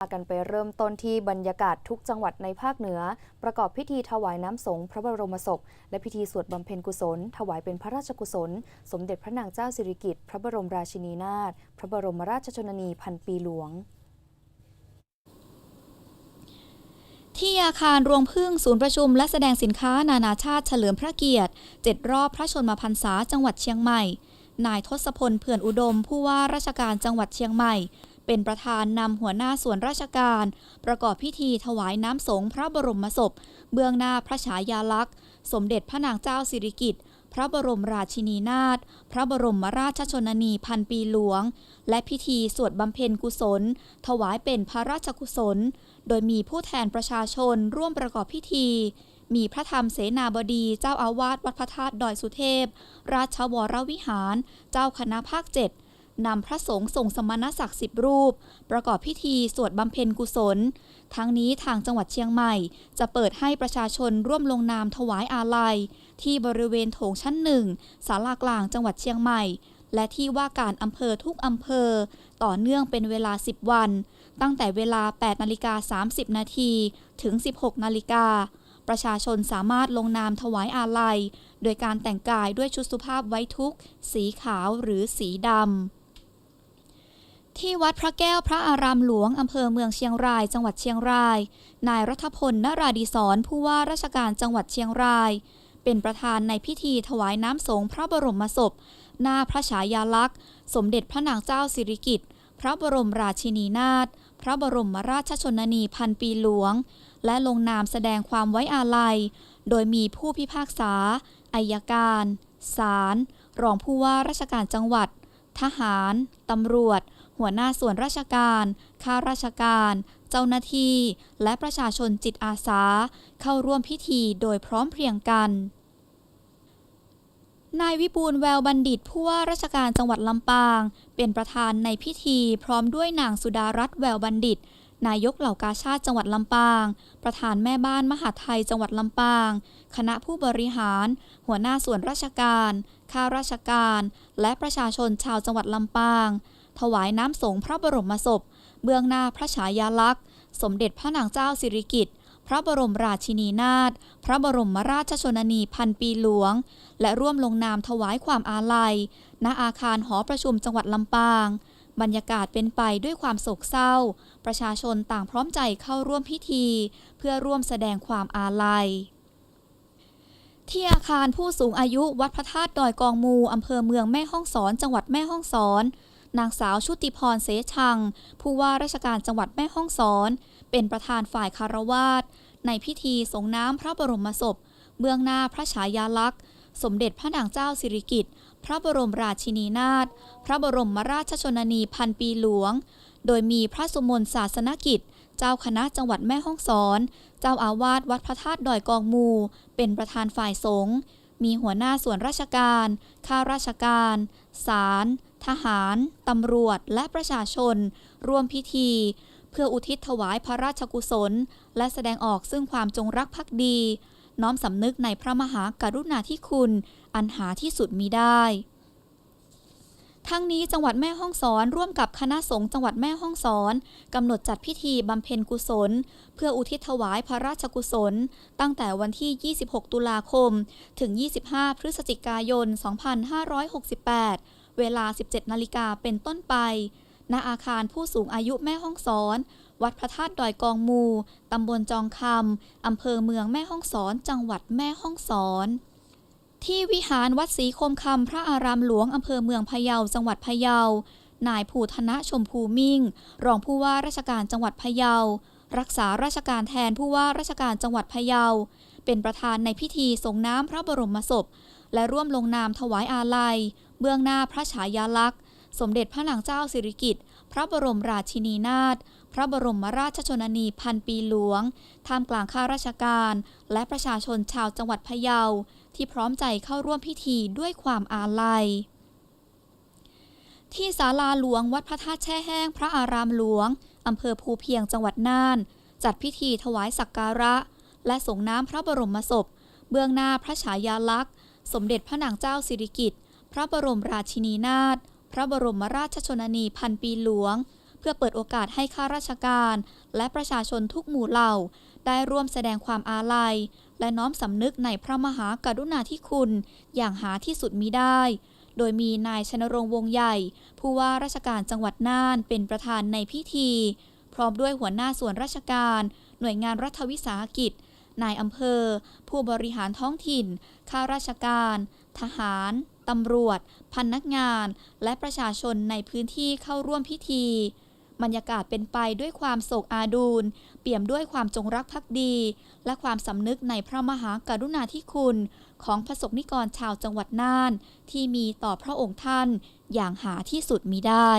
พากันไปเริ่มต้นที่บรรยากาศทุกจังหวัดในภาคเหนือ ประกอบพิธีถวายน้ำสงฆ์พระบรมศพ และพิธีสวดบำเพ็ญกุศล ถวายเป็นพระราชกุศล สมเด็จพระนางเจ้าสิริกิติ์พระบรมราชินีนาถพระบรมราชชนนีพันปีหลวงที่อาคารรวงพึ่งศูนย์ประชุมและแสดงสินค้านานาชาติเฉลิมพระเกียรติ7รอบพระชนมพรรษาจังหวัดเชียงใหม่ นายทศพลเผื่อนอุดม ผู้ว่าราชการจังหวัดเชียงใหม่ เป็นประธานนำหัวหน้าส่วนราชการ ประกอบพิธีถวายน้ำสงฆ์พระบรมศพ เบื้องหน้าพระฉายาลักษณ์ สมเด็จพระนางเจ้าสิริกิติ์พระบรมราชินีนาถ พระบรมราชชนนีพันปีหลวง และพิธีสวดบำเพ็ญกุศล ถวายเป็นพระราชกุศล โดยมีผู้แทนประชาชนร่วมประกอบพิธี มีพระธรรมเสนาบดีเจ้าอาวาสวัดพระธาตุดอยสุเทพ ราชวรวิหาร เจ้าคณะภาคเจ็ด นำพระสงฆ์ส่งสมณศักดิ์สิบรูป ประกอบพิธีสวดบำเพ็ญกุศล ทั้งนี้ทางจังหวัดเชียงใหม่ จะเปิดให้ประชาชนร่วมลงนามถวายอาลัย ที่บริเวณโถงชั้นหนึ่งศาลากลางจังหวัดเชียงใหม่ และที่ว่าการอำเภอทุกอำเภอ ต่อเนื่องเป็นเวลา 10 วัน ตั้งแต่เวลา 8นาฬิกา30 นาทีถึง 16นาฬิกาประชาชนสามารถลงนามถวายอาลัย โดยการแต่งกายด้วยชุดสุภาพไว้ทุก สีขาวหรือสีดำ ที่วัดพระแก้วพระอารามหลวงอำเภอเมืองเชียงราย จังหวัดเชียงราย นายรัฐพลนราดีศรผู้ว่าราชการจังหวัดเชียงราย เป็นประธานในพิธีถวายน้ำสงฆ์พระบรมศพ หน้าพระฉายาลักษณ์ สมเด็จพระนางเจ้าสิริกิติ์พระบรมราชินีนาถพระบรมราชชนนีพันปีหลวง และลงนามแสดงความไว้อาลัย โดยมีผู้พิพากษาอายการศาลรองผู้ว่าราชการจังหวัด ทหาร ตำรวจ หัวหน้าส่วนราชการ ข้าราชการ เจ้าหน้าที่ และประชาชนจิตอาสา เข้าร่วมพิธีโดยพร้อมเพรียงกัน นายวิบูลแววบัณฑิตผู้ว่าราชการจังหวัดลำปาง เป็นประธานในพิธีพร้อมด้วยนางสุดารัตน์แววบัณฑิต นายกเหล่ากาชาติจังหวัดลำปาง ประธานแม่บ้านมหาไทยจังหวัดลำปาง คณะผู้บริหาร หัวหน้าส่วนราชการข้าราชการ และประชาชนชาวจังหวัดลำปาง ถวายน้ำสงฆ์พระบรมศพ เบื้องหน้าพระฉายาลักษณ์ สมเด็จพระนางเจ้าสิริกิติ์พระบรมราชินีนาถพระบรมราชชนนีพันปีหลวง และร่วมลงนามถวายความอาลัย ณอาคารหอประชุมจังหวัดลำปาง บรรยากาศเป็นไปด้วยความโศกเศร้า ประชาชนต่างพร้อมใจเข้าร่วมพิธี เพื่อร่วมแสดงความอาลัยที่อาคารผู้สูงอายุวัดพระธาตุดอยกองมูอำเภอเมืองแม่ฮ่องสอน จังหวัดแม่ฮ่องสอน นางสาวชุติพรเสชัง ผู้ว่าราชการจังหวัดแม่ฮ่องสอน เป็นประธานฝ่ายคารวาสในพิธีสงน้ำพระบรมศพ เบื้องหน้าพระฉายาลักษณ์ สมเด็จพระนางเจ้าสิริกิติ์พระบรมราชินีนาถพระบรมราชชนนีพันปีหลวง โดยมีพระสุมนศาสนกิจ เจ้าคณะจังหวัดแม่ฮ่องสอน เจ้าอาวาสวัดพระธาตุดอยกองมู เป็นประธานฝ่ายสงฆ์มีหัวหน้าส่วนราชการ ข้าราชการ ศาล ทหาร ตำรวจ และประชาชน ร่วมพิธี เพื่ออุทิศถวายพระราชกุศล และแสดงออกซึ่งความจงรักภักดี น้อมสำนึกในพระมหากรุณาธิคุณ อันหาที่สุดมีได้ ทั้งนี้จังหวัดแม่ฮ่องสอนร่วมกับคณะสงฆ์จังหวัดแม่ฮ่องสอนกำหนดจัดพิธีบำเพ็ญกุศล เพื่ออุทิศถวายพระราชกุศล ตั้งแต่วันที่ 26 ตุลาคม ถึง 25 พฤศจิกายน 2568 เวลา 17 นาฬิกาเป็นต้นไป ณ อาคารผู้สูงอายุแม่ฮ่องสอน วัดพระธาตุดอยกองมู ตำบลจองคำอำเภอเมืองแม่ฮ่องสอน จังหวัดแม่ฮ่องสอนที่วิหารวัดศรีคมคำพระอารามหลวงอำเภอเมืองพะเยาจังหวัดพะเยา นายภูธนะชมพูมิ่ง รองผู้ว่าราชการจังหวัดพะเยา รักษาราชการแทนผู้ว่าราชการจังหวัดพะเยา เป็นประธานในพิธีส่งน้ำพระบรมศพ และร่วมลงนามถวายอาลัย เบื้องหน้าพระฉายาลักษณ์ สมเด็จพระนางเจ้าสิริกิติ์พระบรมราชินีนาถพระบรมราชชนนีพันปีหลวง ท่ามกลางข้าราชการ และประชาชนชาวจังหวัดพะเยา ที่พร้อมใจเข้าร่วมพิธีด้วยความอาลัย ที่ศาลาหลวงวัดพระธาตุแช่แห้งพระอารามหลวงอำเภอภูเพียงจังหวัดน่าน จัดพิธีถวายสักการะ และส่งน้ำพระบรมศพ เบื้องหน้าพระฉายาลักษณ์ สมเด็จพระนางเจ้าสิริกิติ์ พระบรมราชินีนาถ พระบรมราชชนนีพันปีหลวง เพื่อเปิดโอกาสให้ข้าราชการ และประชาชนทุกหมู่เหล่า ได้ร่วมแสดงความอาลัย และน้อมสำนึกในพระมหากรุณาธิคุณ อย่างหาที่สุดมิได้ โดยมีนายชนรงค์วงใหญ่ ผู้ว่าราชการจังหวัดน่านเป็นประธานในพิธี พร้อมด้วยหัวหน้าส่วนราชการ หน่วยงานรัฐวิสาหกิจนายอำเภอ ผู้บริหารท้องถิ่น ข้าราชการ ทหาร ตำรวจ พนักงาน และประชาชนในพื้นที่เข้าร่วมพิธี บรรยากาศเป็นไปด้วยความโศกอาดูล เปี่ยมด้วยความจงรักภักดี และความสำนึกในพระมหากรุณาธิคุณ ของพระสงนิกรชาวจังหวัดน่าน ที่มีต่อพระองค์ท่านอย่างหาที่สุดมิได้